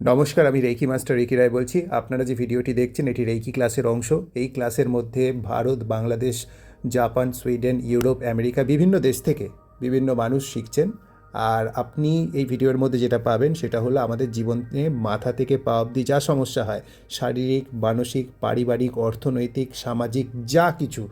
নমস্কার, আমি reiki master reiki রায় বলছি। আপনারা যে ভিডিওটি দেখছেন, এটি রেইকি ক্লাসের অংশ। এই ক্লাসের মধ্যে Bharat, Bangladesh, Japan, Sweden, Europe, America বিভিন্ন দেশ থেকে বিভিন্ন মানুষ শিখছেন। আর আপনি এই ভিডিওর মধ্যে যেটা পাবেন, সেটা হলো আমাদের জীবনে মাথা থেকে পা অবধি যা সমস্যা হয়, শারীরিক, মানসিক, পারিবারিক, অর্থনৈতিক, সামাজিক, যা কিছু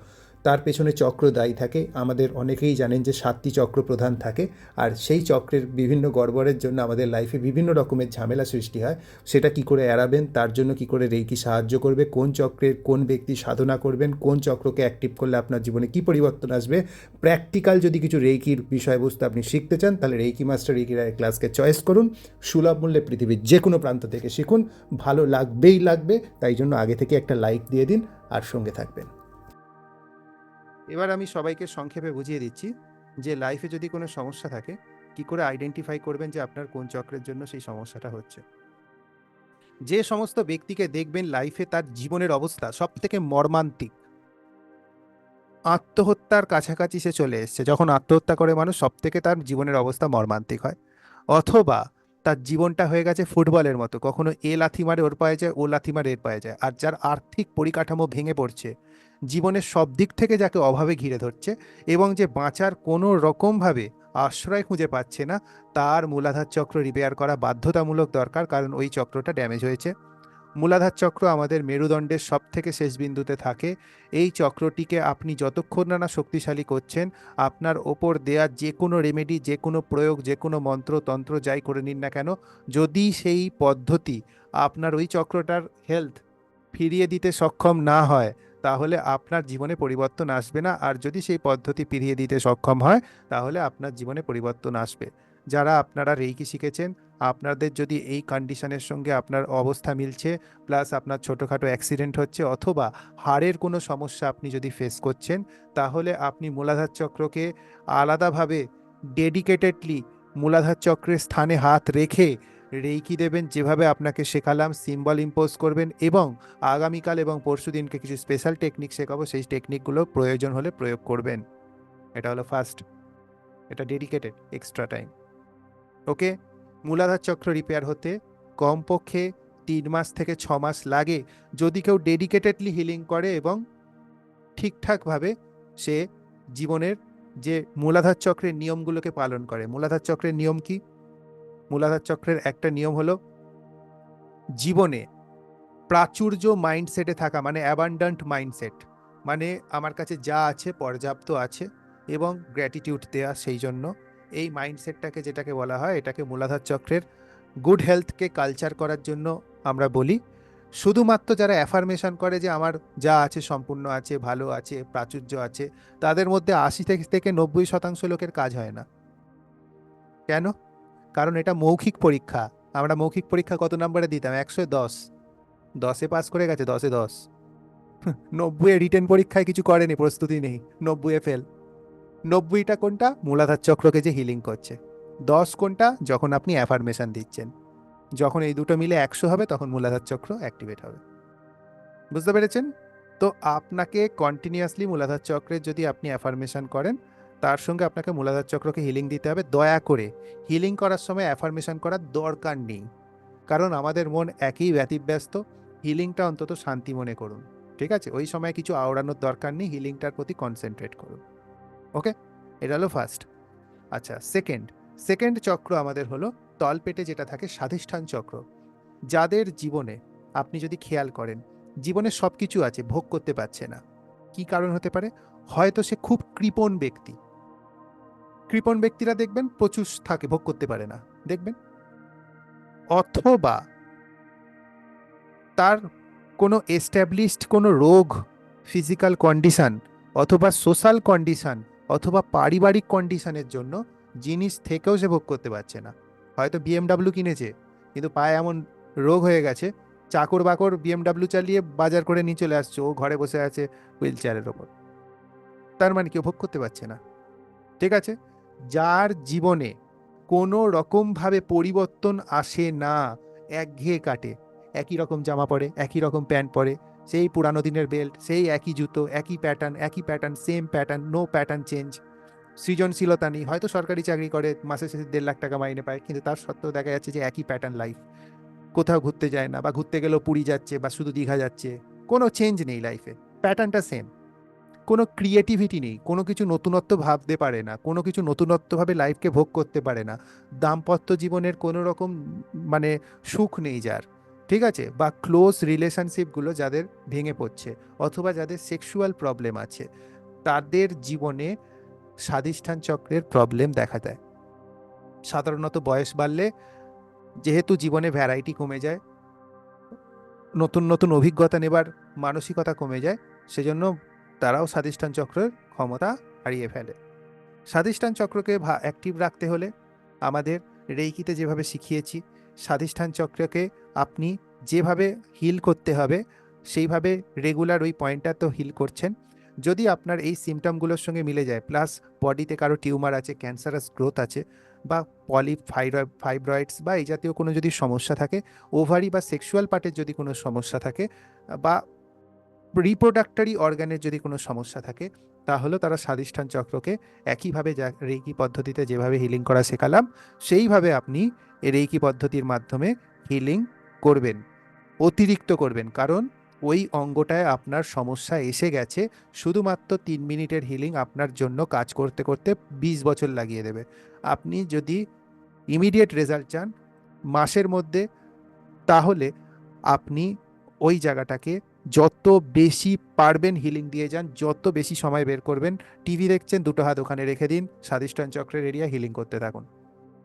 তার পেছনে চক্র দায়ী থাকে। আমাদের অনেকেই জানেন যে সাতটি চক্র প্রধান থাকে আর সেই চক্রের বিভিন্ন গড়বড়ের জন্য আমাদের লাইফে বিভিন্ন রকমের ঝামেলা সৃষ্টি হয়। সেটা কি করে এড়াবেন, তার জন্য কি করে রেইকি সাহায্য করবে, কোন চক্রের কোন ব্যক্তি সাধনা করবেন, কোন চক্রকে অ্যাক্টিভ করলে আপনার জীবনে কি পরিবর্তন আসবে? প্র্যাকটিক্যাল যদি কিছু রেইকির বিষয়বস্তু আপনি শিখতে চান, তাহলে রেইকি মাস্টার রেইকি রায়ের ক্লাসকে চয়েস করুন। সুলভ মূল্যে পৃথিবীর যে কোনো প্রান্ত থেকে শিখুন। ভালো লাগবেই লাগবে, তাই জন্য আগে থেকে একটা লাইক দিয়ে দিন আর সঙ্গে থাকবেন। এবার আমি সবাইকে সংক্ষেপে বুঝিয়ে দিচ্ছি যে লাইফে যদি কোনো সমস্যা থাকে, কি করে আইডেন্টিফাই করবেন যে আপনার কোন চক্রের জন্য সেই সমস্যাটা হচ্ছে? যে সমস্ত ব্যক্তিকে দেখবেন লাইফে তার জীবনের অবস্থা সব থেকে মর্মান্তিক। আত্মহত্যার কাছাকাছি সে চলে এসছে। যখন আত্মহত্যা করে মানুষ সব থেকে তার জীবনের অবস্থা মর্মান্তিক হয়। অথবা তার জীবনটা হয়ে গেছে ফুটবলের মতো। কখনো এ লাথি মারে ওর পায়ে যায়, ও লাথি মারে এর পায়ে যায়। আর যার আর্থিক পরিকাঠামো ভেঙে পড়ছে জীবনের সব দিক থেকে যাকে অভাবে ঘিরে ধরছে এবং যে বাঁচার কোনো রকমভাবে আশ্রয় খুঁজে পাচ্ছে না, তার মূলাধার চক্র রিপেয়ার করা বাধ্যতামূলক দরকার, কারণ ওই চক্রটা ড্যামেজ হয়েছে। মূলাধার চক্র আমাদের মেরুদণ্ডের সব থেকে শেষ বিন্দুতে থাকে। এই চক্রটিকে আপনি যতক্ষণ না না শক্তিশালী করছেন, আপনার ওপর দেয়া যে কোনো রেমেডি যে কোনো প্রয়োগ, যে কোনো মন্ত্র, তন্ত্র যাই করে নিন না কেন, যদি সেই পদ্ধতি আপনার ওই চক্রটার হেলথ ফিরিয়ে দিতে সক্ষম না হয় তাহলে আপনার জীবনে পরিবর্তন আসবে না। আর যদি সেই পদ্ধতি ফিরিয়ে দিতে সক্ষম হয়, তাহলে আপনার জীবনে পরিবর্তন আসবে। যারা আপনারা রেইকি শিখেছেন, আপনাদের যদি এই কন্ডিশনের সঙ্গে আপনার অবস্থা মিলছে প্লাস আপনার ছোটোখাটো অ্যাক্সিডেন্ট হচ্ছে, অথবা হাড়ের কোনো সমস্যা আপনি যদি ফেস করছেন, তাহলে আপনি মূলাধার চক্রকে আলাদাভাবে ডেডিকেটেডলি মূলাধার চক্রের স্থানে হাত রেখে রেইকি দেবেন, যেভাবে আপনাকে শেখালাম সিম্বল ইম্পোজ করবেন এবং আগামীকাল এবং পরশু দিনকে কিছু স্পেশাল টেকনিক শেখাবো, সেই টেকনিকগুলো প্রয়োজন হলে প্রয়োগ করবেন। এটা হলো ফার্স্ট এটা ডেডিকেটেড এক্সট্রা টাইম ওকে মূলাধার চক্র রিপেয়ার হতে কমপক্ষে তিন মাস থেকে ছ মাস লাগে। যদি কেউ ডেডিকেটেডলি হিলিং করে এবং ঠিকঠাকভাবে সে জীবনের যে মূলাধার চক্রের নিয়মগুলোকে পালন করে, মূলাধার চক্রের নিয়ম কি? মূলাধার চক্রের একটা নিয়ম হলো জীবনে প্রাচুর্য মাইন্ডসেটে থাকা মানে অ্যাবান্ডান্ট মাইন্ডসেট মানে আমার কাছে যা আছে পর্যাপ্ত আছে এবং গ্র্যাটিটিউড দেয়া সেই জন্য। এই মাইন্ডসেটটাকে যেটাকে বলা হয়, এটাকে মূলাধার চক্রের গুড হেলথকে কালচার করার জন্য আমরা বলি। শুধুমাত্র যারা অ্যাফার্মেশন করে যে আমার যা আছে সম্পূর্ণ আছে, ভালো আছে, প্রাচুর্য আছে, তাদের মধ্যে আশি থেকে থেকে নব্বই শতাংশ লোকের কাজ হয় না। কেন? কারণ এটা মৌখিক পরীক্ষা। আমরা মৌখিক পরীক্ষা কত নম্বরে দিতাম? একশো দশ। দশে পাস করে গেছে, দশে দশ। নব্বইয়ে রিটেন পরীক্ষায় কিছু করেনি, প্রস্তুতি নেই। নব্বইয়ে ফেল। নব্বইটা কোনটা? মূলাধার চক্রকে যে হিলিং করছে। দশ কোনটা? যখন আপনি অ্যাফার্মেশন দিচ্ছেন। যখন এই দুটো মিলে একশো হবে, তখন মূলাধার চক্র অ্যাক্টিভেট হবে। বুঝতে পেরেছেন? তো আপনাকে কন্টিনিউয়াসলি মূলাধার চক্রের যদি আপনি অ্যাফার্মেশন করেন তার সঙ্গে আপনাকে মূলাধার চক্রকে হিলিং দিতে হবে। দয়া করে হিলিং করার সময় অ্যাফার্মেশন করার দরকার নেই। কারণ আমাদের মন একই ব্যতিব্যস্ত। হিলিংটা অন্তত শান্তি মনে করুন। ঠিক আছে? ওই সময় কিছু আওড়ানোর দরকার নেই। হিলিংটার প্রতি কনসেন্ট্রেট করুন। ওকে এটা হলো ফার্স্ট আচ্ছা সেকেন্ড সেকেন্ড চক্র আমাদের হলো তলপেটে যেটা থাকে স্বাধিষ্ঠান চক্র। যাদের জীবনে আপনি যদি খেয়াল করেন, জীবনে সব কিছু আছে, ভোগ করতে পারছে না। কি কারণ হতে পারে? হয়তো সে খুব কৃপণ ব্যক্তি। কৃপণ ব্যক্তিরা দেখবেন, প্রচুর থাকে, ভোগ করতে পারে না। দেখবেন? অথবা তার কোনো এস্টাবলিশড কোনো রোগ ফিজিক্যাল কন্ডিশান অথবা সোশ্যাল কন্ডিশান অথবা পারিবারিক কন্ডিশনের জন্য জিনিস থেকেও সে ভোগ করতে পারছে না। হয়তো বিএমডাব্লিউ কিনেছে, কিন্তু পায়ে এমন রোগ হয়ে গেছে, চাকর বাকর বিএমডাব্লিউ চালিয়ে বাজার করে নিয়ে চলে আসছে, ও ঘরে বসে আছে হুইল চেয়ারের ওপর। তার মানে কেউ ভোগ করতে পারছে না। ঠিক আছে? যার জীবনে কোনো রকমভাবে পরিবর্তন আসে না, একঘেয়ে কাটে। একই রকম জামা পরে, একই রকম প্যান্ট পরে, সেই পুরানো দিনের বেল্ট, সেই একই জুতো, একই প্যাটার্ন একই pattern same pattern no pattern change সৃজনশীলতা নেই। হয়তো সরকারি চাকরি করে, মাসে শেষে দেড় লাখ টাকা মাইনে পায়, কিন্তু তার সত্ত্বেও দেখা যাচ্ছে যে একই প্যাটার্ন লাইফ কোথাও ঘুরতে যায় না বা ঘুরতে গেলেও পুরী যাচ্ছে বা শুধু দীঘা যাচ্ছে। কোনো চেঞ্জ নেই লাইফে প্যাটার্নটা সেম কোনো ক্রিয়েটিভিটি নেই, কোনো কিছু নতুনত্ব ভাবতে পারে না, কোনো কিছু নতুনত্বভাবে লাইফকে ভোগ করতে পারে না, দাম্পত্য জীবনের কোনো রকম মানে সুখ নেই যার, ঠিক আছে? বা ক্লোজ রিলেশনশিপগুলো যাদের ভেঙে পড়ছে, অথবা যাদের সেক্সুয়াল প্রবলেম আছে, তাদের জীবনে স্বাধিষ্ঠান চক্রের প্রবলেম দেখা দেয়। সাধারণত বয়স বাড়লে যেহেতু জীবনে ভ্যারাইটি কমে যায়, নতুন নতুন অভিজ্ঞতা নেবার মানসিকতা কমে যায়, সেজন্য তারাও স্বাধিষ্ঠান চক্রের ক্ষমতা হারিয়ে ফেলে। স্বাধিষ্ঠান চক্রকে অ্যাক্টিভ রাখতে হলে আমাদের রেইকিতে যেভাবে শিখিয়েছি, স্বাধিষ্ঠান চক্রকে আপনি যেভাবে হিল করতে হবে, সেইভাবে রেগুলার ওই পয়েন্টটা তো হিল করছেন। যদি আপনার এই সিমটমগুলোর সঙ্গে মিলে যায় প্লাস বডিতে কারও টিউমার আছে ক্যান্সারাস গ্রোথ আছে, বা পলি ফাইব্রয়েডস বা এই জাতীয় কোনো যদি সমস্যা থাকে ওভারি বা সেক্সুয়াল পার্টের যদি কোনো সমস্যা থাকে, বা রিপ্রোডাক্টরি অর্গানের যদি কোনো সমস্যা থাকে, তাহলে তারা স্বাধিষ্ঠান চক্রকে একইভাবে যা রেকি পদ্ধতিতে যেভাবে হিলিং করা শেখালাম, সেইভাবে আপনি রেইকি পদ্ধতির মাধ্যমে হিলিং করবেন, অতিরিক্ত করবেন। কারণ ওই অঙ্গটায় আপনার সমস্যা এসে গেছে, শুধুমাত্র তিন মিনিটের হিলিং আপনার জন্য কাজ করতে করতে বিশ বছর লাগিয়ে দেবে। আপনি যদি ইমিডিয়েট রেজাল্ট চান মাসের মধ্যে, তাহলে আপনি ওই জায়গাটাকে যত বেশি পারবেন হিলিং দিয়ে যান, যত বেশি সময় বের করবেন টিভি দেখছেন, দুটো হাত ওখানে রেখে দিন স্বাধিষ্ঠান চক্রের এরিয়া হিলিং করতে থাকুন।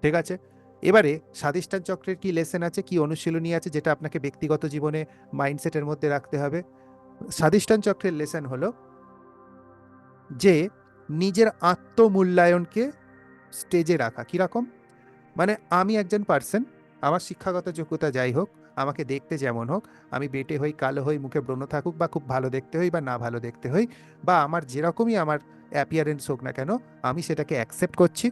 ঠিক আছে? এবারে স্বাধিষ্ঠান চক্রের কি লেসেন আছে, কি অনুশীলনী আছে, যেটা আপনাকে ব্যক্তিগত জীবনে মাইন্ডসেটের মধ্যে রাখতে হবে? স্বাধিষ্ঠান চক্রের লেসন হলো যে নিজের আত্মমূল্যায়নকে স্টেজে রাখা। কীরকম? মানে আমি একজন পার্সন আমার শিক্ষাগত যোগ্যতা যাই হোক আমাকে দেখতে যেমন হোক, আমি বেটে হই, কালো হই, মুখে ব্রণ থাকুক বা খুব ভালো দেখতে হই বা না ভালো দেখতে হই বা আমার যেরকমই আমার অ্যাপিয়ারেন্স হোক না কেন, আমি সেটাকে অ্যাকসেপ্ট করছি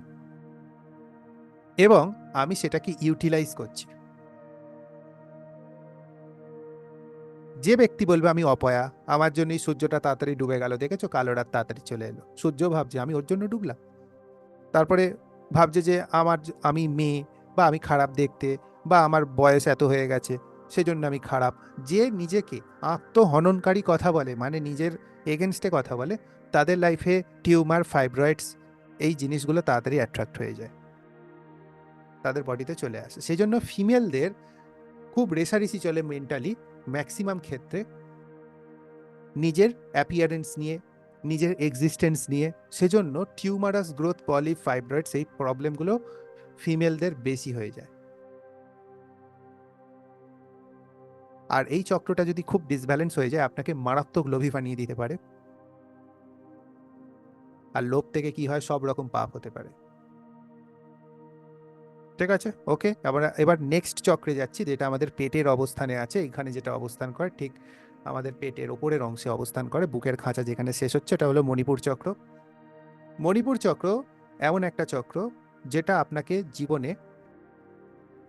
এবং আমি সেটাকে ইউটিলাইজ করছি। যে ব্যক্তি বলবে আমি অপয়া, আমার জন্যই সূর্যটা তাড়াতাড়ি ডুবে গেল, দেখেছ? কালো রাত তাড়াতাড়ি চলে এলো। সূর্য ভাবছে, আমি ওর জন্য ডুবলাম। তারপরে ভাবছে যে, আমার আমি মেয়ে বা আমি খারাপ দেখতে বা আমার বয়স এত হয়ে গেছে, সেজন্য আমি খারাপ। যে নিজেকে আত্মহননকারী কথা বলে মানে নিজের এগেনস্টে কথা বলে, তাদের লাইফে টিউমার ফাইব্রয়েডস এই জিনিসগুলো তাড়াতাড়ি অ্যাট্রাক্ট হয়ে যায়। তাদের বডিতে চলে আসে। সেই জন্য ফিমেলদের খুব রেসারেসি চলে মেন্টালি ম্যাক্সিমাম ক্ষেত্রে নিজের অ্যাপিয়ারেন্স নিয়ে, নিজের এক্সিস্টেন্স নিয়ে, সেজন্য টিউমারাস গ্রোথ পলি ফাইব্রয়েডস এই প্রবলেমগুলো ফিমেলদের বেশি হয়ে যায়। আর এই চক্রটা যদি খুব ডিসব্যালেন্স হয়ে যায়, আপনাকে মারাত্মক লোভী বানিয়ে দিতে পারে। আর লোভ থেকে কি হয়? সব রকম পাপ হতে পারে। ঠিক আছে? ওকে এবার এবার নেক্সট চক্রে যাচ্ছি, যেটা আমাদের পেটের অবস্থানে আছে। এখানে যেটা অবস্থান করে, ঠিক আমাদের পেটের ওপরের অংশে অবস্থান করে, বুকের খাঁচা যেখানে শেষ হচ্ছে, এটা হলো মণিপুর চক্র। মণিপুর চক্র এমন একটা চক্র, যেটা আপনাকে জীবনে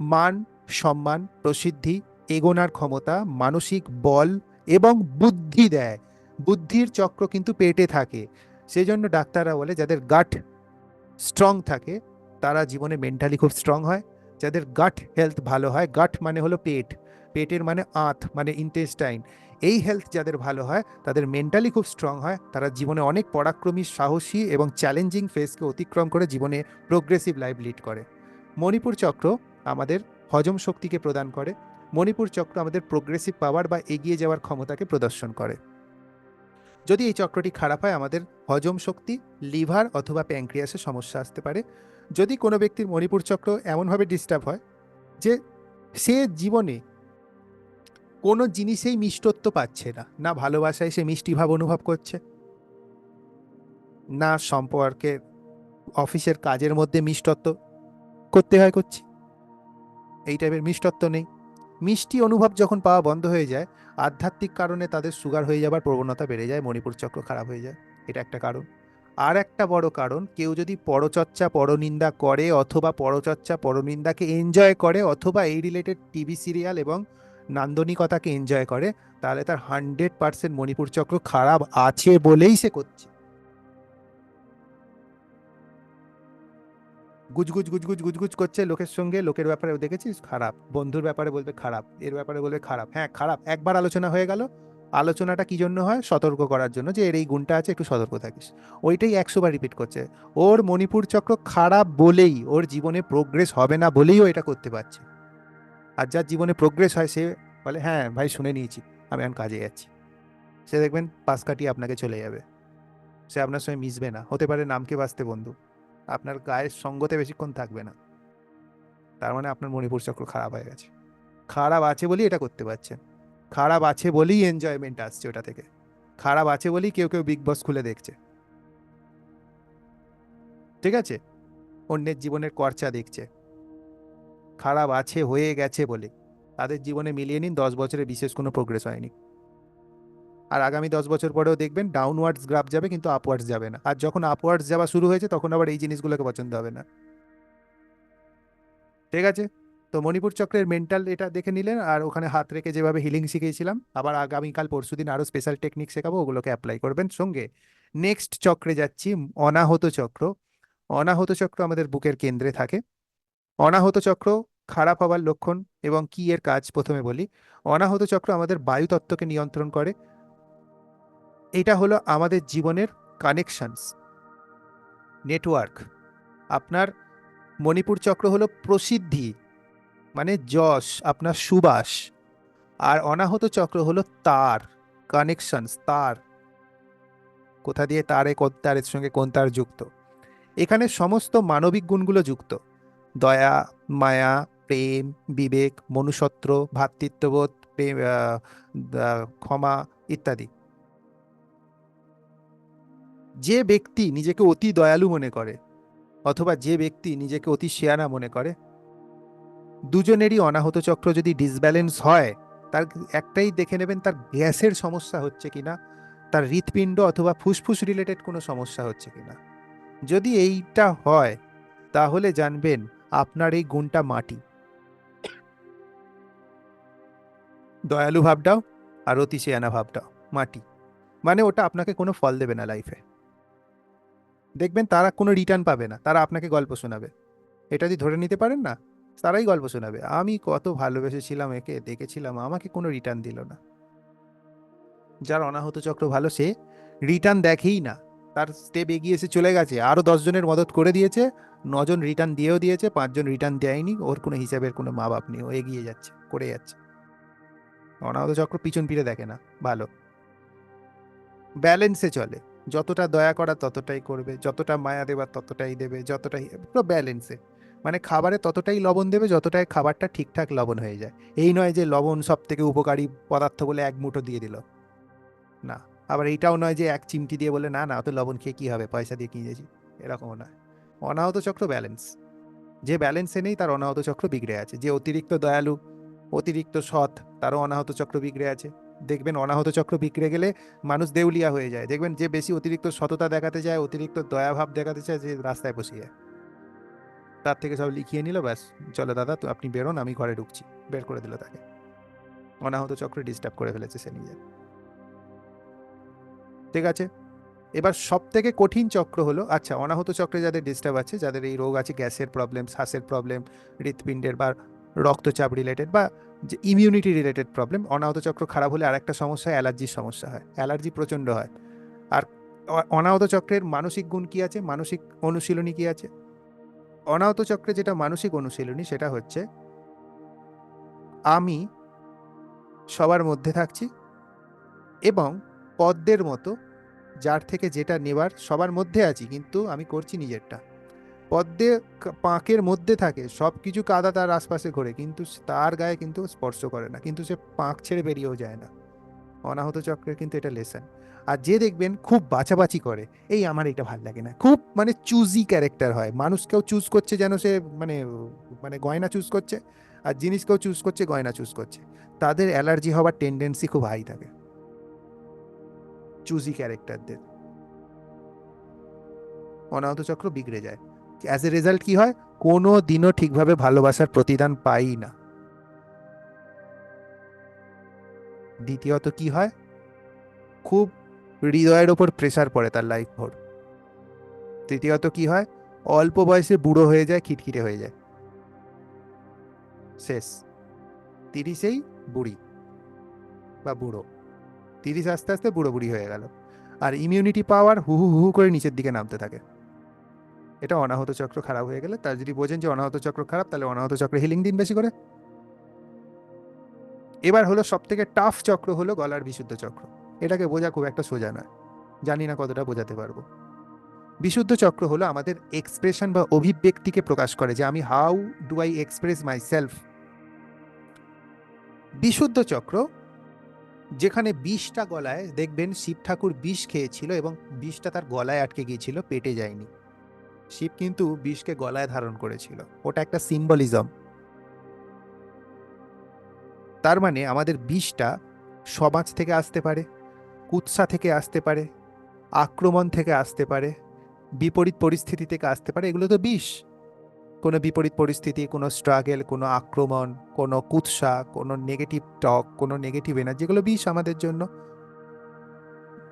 মান, সম্মান, প্রসিদ্ধি এগোনার ক্ষমতা মানসিক বল এবং বুদ্ধি দেয়। বুদ্ধির চক্র কিন্তু পেটে থাকে। সেই জন্য ডাক্তাররা বলে, যাদের গাট স্ট্রং থাকে, তারা জীবনে মেন্টালি খুব স্ট্রং হয়। যাদের গাট হেলথ ভালো হয় গাট মানে হলো পেট। পেটের মানে আঁত মানে ইন্টেস্টাইন এই হেলথ যাদের ভালো হয়, তাদের মেন্টালি খুব স্ট্রং হয়। তারা জীবনে অনেক পরাক্রমী, সাহসী এবং চ্যালেঞ্জিং ফেসকে অতিক্রম করে জীবনে প্রোগ্রেসিভ লাইফ লিড করে। মণিপুর চক্র আমাদের হজম শক্তিকে প্রদান করে। মণিপুর চক্র আমাদের প্রোগ্রেসিভ পাওয়ার বা এগিয়ে যাওয়ার ক্ষমতাকে প্রদর্শন করে। যদি এই চক্রটি খারাপ হয়, আমাদের হজম শক্তি, লিভার অথবা প্যাঙ্ক্রিয়াসের সমস্যা আসতে পারে। যদি কোনো ব্যক্তির মণিপুর চক্র এমনভাবে ডিস্টার্ব হয় যে সে জীবনে কোনো জিনিসেই মিষ্টত্ব পাচ্ছে না না ভালোবাসায় সে মিষ্টি ভাব অনুভব করছে, না সম্পর্কে অফিসের কাজের মধ্যে মিষ্টত্ব করতে হয় করছি, এই টাইপের মিষ্টত্ব নেই। মিষ্টি অনুভব যখন পাওয়া বন্ধ হয়ে যায়, আধ্যাত্মিক কারণে তাদের সুগার হয়ে যাবার প্রবণতা বেড়ে যায়, মণিপুর চক্র খারাপ হয়ে যায়। এটা একটা কারণ। আর একটা বড় কারণ, কেউ যদি পরচর্চা, পরনিন্দা করে অথবা পরচর্চা, পরনিন্দাকে এনজয় করে অথবা এই রিলেটেড টিভি সিরিয়াল এবং নান্দনিকতাকে এনজয় করে, তাহলে তার হান্ড্রেড পার্সেন্ট মণিপুর চক্র খারাপ আছে বলেই সে করছে। গুজগুজ গুজগুজ গুজগুজ করছে লোকের সঙ্গে, লোকের ব্যাপারে দেখেছিস? খারাপ। বন্ধুর ব্যাপারে বলবে খারাপ। এর ব্যাপারে বলবে খারাপ। হ্যাঁ খারাপ। একবার আলোচনা হয়ে গেল। আলোচনাটা কি জন্য হয়? সতর্ক করার জন্য যে এর এই গুণটা আছে, একটু সতর্ক থাকিস। ওইটাই একশো বার রিপিট করছে। ওর মণিপুর চক্র খারাপ বলেই, ওর জীবনে প্রোগ্রেস হবে না বলেই ও এটা করতে পারছে। আর যার জীবনে প্রোগ্রেস হয় সে বলে হ্যাঁ ভাই, শুনে নিয়েছি। আমি এখন কাজে যাচ্ছি। সে দেখবেন পাশ কাটিয়ে আপনাকে চলে যাবে। সে আপনার সঙ্গে মিশবে না। হতে পারে নামকে বাঁচতে বন্ধু। আপনার গায়ের সঙ্গতে বেশিক্ষণ থাকবে না। তার মানে আপনার মণিপুর চক্র খারাপ হয়ে গেছে। খারাপ আছে বলেই এটা করতে পারছেন। খারাপ আছে বলেই এনজয়মেন্ট আসছে ওটা থেকে। খারাপ আছে বলেই কেউ কেউ বিগ বস খুলে দেখছে। ঠিক আছে? অন্যের জীবনের কর্চা দেখছে। খারাপ আছে, হয়ে গেছে বলে। তাদের জীবনে মিলিয়ে নিন, দশ বছরে বিশেষ কোনো প্রোগ্রেস হয়নি। আর আগামী দশ বছর পরেও দেখবেন ডাউনওয়ার্ডস গ্রাফ যাবে কিন্তু আপওয়ার্ডস যাবে না। আর যখন আপওয়ার্ডস যাওয়া শুরু হয়েছে, তখন আবার এই জিনিসগুলোকে পছন্দ হবে না। ঠিক আছে? তো মণিপুর চক্রের মেন্টাল এটা দেখে নিলেন আর ওখানে হাত রেখে যেভাবে হিলিং শিখিয়েছিলাম, আবার আগামীকাল পরশু দিন আরও স্পেশাল টেকনিক শেখাবো, ওগুলোকে অ্যাপ্লাই করবেন সঙ্গে। নেক্সট চক্রে যাচ্ছি, অনাহত চক্র। অনাহত চক্র আমাদের বুকের কেন্দ্রে থাকে। অনাহত চক্র খারাপ হওয়ার লক্ষণ এবং কি এর কাজ প্রথমে বলি। অনাহত চক্র আমাদের বায়ুতত্ত্বকে নিয়ন্ত্রণ করে এটা হলো আমাদের জীবনের কানেকশনস নেটওয়ার্ক আপনার মণিপুর চক্র হলো প্রসিদ্ধি মানে যশ, আপনার সুবাস। আর অনাহত চক্র হলো তার কানেকশনস তার। কোথা দিয়ে তারে কোন তারের সঙ্গে কোন তার যুক্ত? এখানে সমস্ত মানবিক গুণগুলো যুক্ত। দয়া, মায়া, প্রেম, বিবেক, মনুষ্যত্ব ভ্রাতৃত্ববোধ প্রেম ক্ষমা ইত্যাদি। যে ব্যক্তি নিজেকে অতি দয়ালু মনে করে, অথবা যে ব্যক্তি নিজেকে অতি শেয়ানা মনে করে, দুজনেরই অনাহত চক্র যদি ডিসব্যালেন্স হয়, তার একটাই দেখে নেবেন তার গ্যাসের সমস্যা হচ্ছে কিনা, তার হৃৎপিণ্ড অথবা ফুসফুস রিলেটেড কোনো সমস্যা হচ্ছে কিনা। যদি এইটা হয়, তাহলে জানবেন আপনার এই গুণটা মাটি। দয়ালু ভাবটাও আর অতি শেয়ানা ভাবটাও মাটি। মানে ওটা আপনাকে কোনো ফল দেবে না লাইফে দেখবেন তারা কোনো রিটার্ন পাবে না। তারা আপনাকে গল্প শোনাবে। এটা যদি ধরে নিতে পারেন না, তারাই গল্প শোনাবে। আমি কত ভালোবেসেছিলাম একে, দেখেছিলাম, আমাকে কোনো রিটার্ন দিল না। যার অনাহত চক্র ভালো, সে রিটার্ন দেখেই না। তার স্টেপ এগিয়ে এসে চলে গেছে। আরও দশজনের মদত করে দিয়েছে। নজন রিটার্ন দিয়েও দিয়েছে, পাঁচজন রিটার্ন দেয়নি। ওর কোনো হিসাবের কোনো মা বাপ নেই। ও এগিয়ে যাচ্ছে, করে যাচ্ছে। অনাহত চক্র পিছন ফিরে দেখে না। ভালো। ব্যালেন্সে চলে। যতটা দয়া করা ততটাই করবে, যতটা মায়া দেবার ততটাই দেবে, যতটাই, পুরো ব্যালেন্সে মানে খাবারে ততটাই লবণ দেবে যতটাই খাবারটা ঠিকঠাক লবণ হয়ে যায়। এই নয় যে লবণ সব থেকে উপকারী পদার্থ বলে এক মুঠো দিয়ে দিল। না, আবার এইটাও নয় যে এক চিমটি দিয়ে বলে না না, অত লবণ খেয়ে কী হবে? পয়সা দিয়ে কিনেছি এরকমও নয়। অনাহত চক্র ব্যালেন্স যে ব্যালেন্সে নেই, তার অনাহত চক্র বিগড়ে আছে। যে অতিরিক্ত দয়ালু, অতিরিক্ত সৎ, তারও অনাহত চক্র বিগড়ে আছে। দেখবেন অনাহত চক্র বিগড়ে গেলে মানুষ দেউলিয়া হয়ে যায়। দেখবেন যে বেশি অতিরিক্ত সততা দেখাতে যায় অতিরিক্ত দয়াভাব দেখাতে চায় যে রাস্তায় বসে যায়। তার থেকে সব লিখিয়ে নিল, ব্যাস, চলো দাদা, তো আপনি বেরোন, আমি ঘরে ঢুকছি। বের করে দিল তাকে। অনাহত চক্র ডিস্টার্ব করে ফেলেছে সে নিজে ঠিক আছে? এবার সব থেকে কঠিন চক্র হলো আচ্ছা অনাহত চক্রে যাদের ডিস্টার্ব আছে, যাদের এই রোগ আছে, গ্যাসের প্রবলেম শ্বাসের প্রবলেম হৃৎপিণ্ডের বা রক্তচাপ রিলেটেড বা যে ইমিউনিটি রিলেটেড প্রবলেম অনাহত চক্র খারাপ হলে আরেকটা সমস্যা অ্যালার্জির সমস্যা হয়। অ্যালার্জি প্রচণ্ড হয়। আর অনাহত চক্রের মানসিক গুণ কি আছে? মানসিক অনুশীলনী কি আছে? অনাহত চক্রে যেটা মানসিক অনুশীলনী, সেটা হচ্ছে আমি সবার মধ্যে থাকছি এবং পদ্মের মতো, যার থেকে যেটা নেবার সবার মধ্যে আছি, কিন্তু আমি করছি নিজেরটা। পদ্মে পাঁকের মধ্যে থাকে, সব কিছু কাদা তার আশপাশে ঘোরে, কিন্তু তার গায়ে কিন্তু স্পর্শ করে না, কিন্তু সে পাঁক ছেড়ে বেরিয়েও যায় না। অনাহত চক্রের কিন্তু এটা লেসন আর যে দেখবেন খুব বাছাবাছি করে, এই আমার এটা ভালো লাগে না। খুব মানে চুজি ক্যারেক্টার হয়, মানুষকেও চুজ করছে যেন সে মানে মানে গয়না চুজ করছে, আর জিনিসকেও চুজ করছে, গয়না চুজ করছে। তাদের অ্যালার্জি হওয়ার টেন্ডেন্সি খুব হাই থাকে। চুজি ক্যারেক্টারদের অনাহত চক্র বিগড়ে যায়। অ্যাজ এ রেজাল্ট কি হয়? কোনো দিনও ঠিকভাবে ভালোবাসার প্রতিদান পাই না। দ্বিতীয়ত কি হয়? খুব হৃদয়ের ওপর প্রেসার পড়ে তার লাইফ ভর। তৃতীয়ত কি হয়? অল্প বয়সে বুড়ো হয়ে যায়, খিটখিটে হয়ে যায়। শেষ। তিরিশেই বুড়ি বা বুড়ো। তিরিশ আস্তে আস্তে বুড়ো বুড়ি হয়ে গেল। আর ইমিউনিটি পাওয়ার হু হু হু করে নিচের দিকে নামতে থাকে। এটা অনাহত চক্র খারাপ হয়ে গেলে তার যদি বোঝেন যে অনাহত চক্র খারাপ, তাহলে অনাহত চক্রে হিলিং দিন বেশি করে। এবার হলো সব থেকে টাফ চক্র হলো গলার বিশুদ্ধ চক্র। এটাকে বোঝা খুব একটা সোজা নয়। জানি না কতটা বোঝাতে পারব। বিশুদ্ধ চক্র হলো আমাদের এক্সপ্রেশন বা অভিব্যক্তিকে প্রকাশ করে যে আমি how do I express myself বিশুদ্ধ চক্র যেখানে বিষটা গলায়, দেখবেন শিব ঠাকুর বিষ খেয়েছিল এবং বিষটা তার গলায় আটকে গিয়েছিল, পেটে যায়নি। শিব কিন্তু বিষকে গলায় ধারণ করেছিল। ওটা একটা সিম্বলিজম। তার মানে আমাদের বিষটা সমাজ থেকে আসতে পারে, কুৎসা থেকে আসতে পারে, আক্রমণ থেকে আসতে পারে, বিপরীত পরিস্থিতি থেকে আসতে পারে, এগুলো তো বিষ। কোনো বিপরীত পরিস্থিতি, কোনো স্ট্রাগেল কোনো আক্রমণ, কোনো কুৎসা, কোনো নেগেটিভ টক কোনো নেগেটিভ এনার্জি যেগুলো বিষ আমাদের জন্য।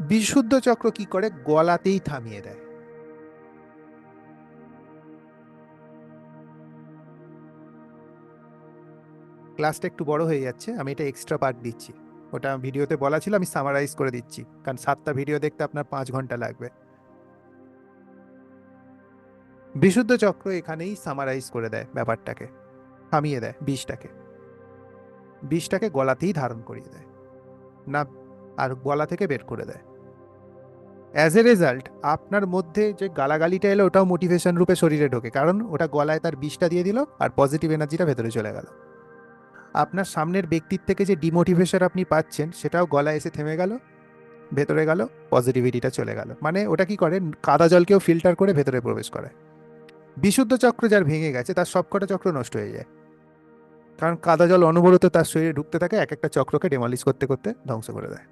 বিশুদ্ধ চক্র কি করে? গলাতেই থামিয়ে দেয়। ক্লাসটা একটু বড় হয়ে যাচ্ছে, আমি এটা এক্সট্রা পার্ট দিচ্ছি। ওটা ভিডিওতে বলা ছিল, আমি সামারাইজ করে দিচ্ছি। কারণ সাতটা ভিডিও দেখতে আপনার পাঁচ ঘণ্টা লাগবে। বিশুদ্ধ চক্র এখানেই সামারাইজ করে দেয় ব্যাপারটাকে। থামিয়ে দেয় বিষটাকে। বিষটাকে গলাতেই ধারণ করিয়ে দেয়। না, আর গলা থেকে বের করে দেয়। অ্যাজ এ রেজাল্ট আপনার মধ্যে যে গালাগালিটা এলো, ওটাও মোটিভেশন রূপে শরীরে ঢোকে। কারণ ওটা গলায় তার বিষটা দিয়ে দিল, আর পজিটিভ এনার্জিটা ভেতরে চলে গেল। আপনার সামনের ব্যক্তির থেকে যে ডিমোটিভেশন আপনি পাচ্ছেন, সেটাও গলায় এসে থেমে গেল, ভেতরে গেল পজিটিভিটিটা চলে গেল। মানে ওটা কি করে? কাদা জলকেও ফিল্টার করে ভেতরে প্রবেশ করে। বিশুদ্ধ চক্র যার ভেঙে গেছে, তার সবকটা চক্র নষ্ট হয়ে যায়। কারণ কাদা জল অনবরত তার শরীরে ঢুকতে থাকে, এক একটা চক্রকে ডেমলিশ করতে করতে ধ্বংস করে দেয়।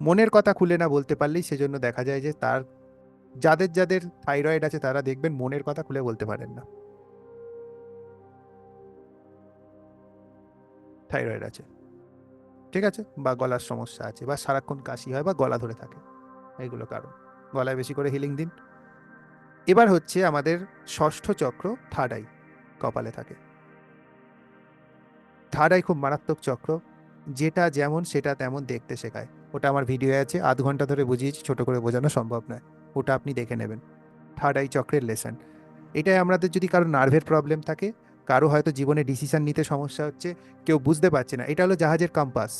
মনের কথা খুলে না বলতে পারলেই সেজন্য দেখা যায় যে তার, যাদের যাদের থাইরয়েড আছে তারা দেখবেন মনের কথা খুলে বলতে পারেন না। থাইরয়েড আছে। ঠিক আছে? বা গলার সমস্যা আছে, বা সারাক্ষণ কাশি হয়, বা গলা ধরে থাকে। এইগুলো কারণ। গলায় বেশি করে হিলিং দিন। এবার হচ্ছে আমাদের ষষ্ঠ চক্র থার্ড আই কপালে থাকে। থার্ড আই খুব মারাত্মক চক্র। যেটা যেমন সেটা তেমন দেখতে শেখায়। ওটা আমার ভিডিও আছে, আধ ঘণ্টা ধরে বুঝিয়েছি, ছোট করে বোঝানো সম্ভব নয়। ওটা আপনি দেখে নেবেন। থার্ড আই চক্রের লেসন এটাই আমাদের যদি কারও নার্ভের প্রবলেম থাকে কারও হয়তো জীবনে ডিসিশন নিতে সমস্যা হচ্ছে, কেউ বুঝতে পারছে না। এটা হলো জাহাজের কম্পাস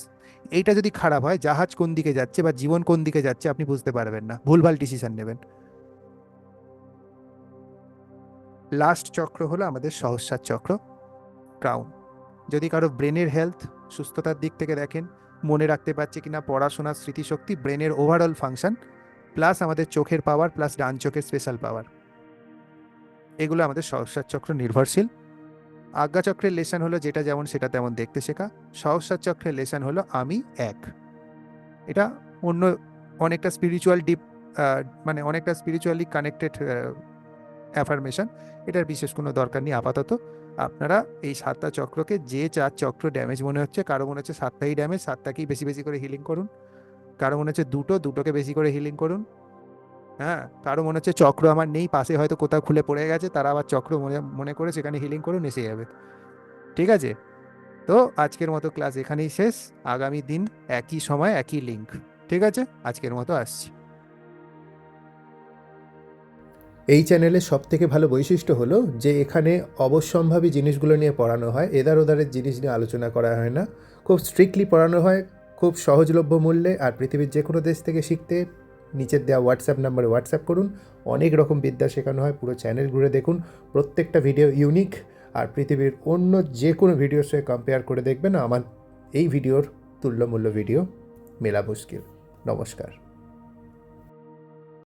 এইটা যদি খারাপ হয়, জাহাজ কোন দিকে যাচ্ছে বা জীবন কোন দিকে যাচ্ছে আপনি বুঝতে পারবেন না। ভুলভাল ডিসিশন নেবেন। লাস্ট চক্র হলো আমাদের সহস্রার চক্র ক্রাউন যদি কারও ব্রেনের হেলথ সুস্থতার দিক থেকে দেখেন, মনে রাখতে পারছে কিনা পড়াশোনার স্মৃতিশক্তি ব্রেনের ওভারঅল ফাংশন প্লাস আমাদের চোখের পাওয়ার প্লাস ডান চোখের স্পেশাল পাওয়ার এগুলো আমাদের সহস্রার চক্র নির্ভরশীল। আজ্ঞা চক্রের লেসন হলো যেটা যেমন সেটা তেমন দেখতে শেখা। সহস্রার চক্রের লেসন হলো আমি এক। এটা অন্য অনেকটা স্পিরিচুয়াল ডিপ মানে অনেকটা স্পিরিচুয়ালি কানেক্টেড অ্যাফার্মেশন এটার বিশেষ কোনো দরকার নেই আপাতত। আপনারা এই সাতটা চক্রকে যে চার চক্র ড্যামেজ মনে হচ্ছে, কারও মনে হচ্ছে সাতটাই ড্যামেজ সাতটাকেই বেশি বেশি করে হিলিং করুন। কারও মনে হচ্ছে দুটো, দুটোকে বেশি করে হিলিং করুন। হ্যাঁ কারও মনে হচ্ছে চক্র আমার নেই, পাশে হয়তো কোথাও খুলে পড়ে গেছে, তারা আবার চক্র মনে মনে করে সেখানে হিলিং করুন, এসে যাবে। ঠিক আছে? তো আজকের মতো ক্লাস এখানেই শেষ। আগামী দিন একই সময়, একই লিঙ্ক ঠিক আছে? আজকের মতো আসছি। এই চ্যানেলের সব থেকে ভালো বৈশিষ্ট্য হলো যে এখানে অবশ্যম্ভাবী জিনিসগুলো নিয়ে পড়ানো হয়, এদার ওদারের জিনিস নিয়ে আলোচনা করা হয় না। খুব স্ট্রিক্টলি পড়ানো হয়, খুব সহজলভ্য মূল্যে, আর পৃথিবীর যে কোনো দেশ থেকে শিখতে নিচের দেওয়া হোয়াটসঅ্যাপ নাম্বারে হোয়াটসঅ্যাপ করুন। অনেক রকম বিদ্যা শেখানো হয়, পুরো চ্যানেল ঘুরে দেখুন। প্রত্যেকটা ভিডিও ইউনিক আর পৃথিবীর অন্য যে কোনো ভিডিওর সঙ্গে কম্পেয়ার করে দেখবেন। আমার এই ভিডিওর তুল্যমূল্য ভিডিও মেলা মুশকিল। নমস্কার।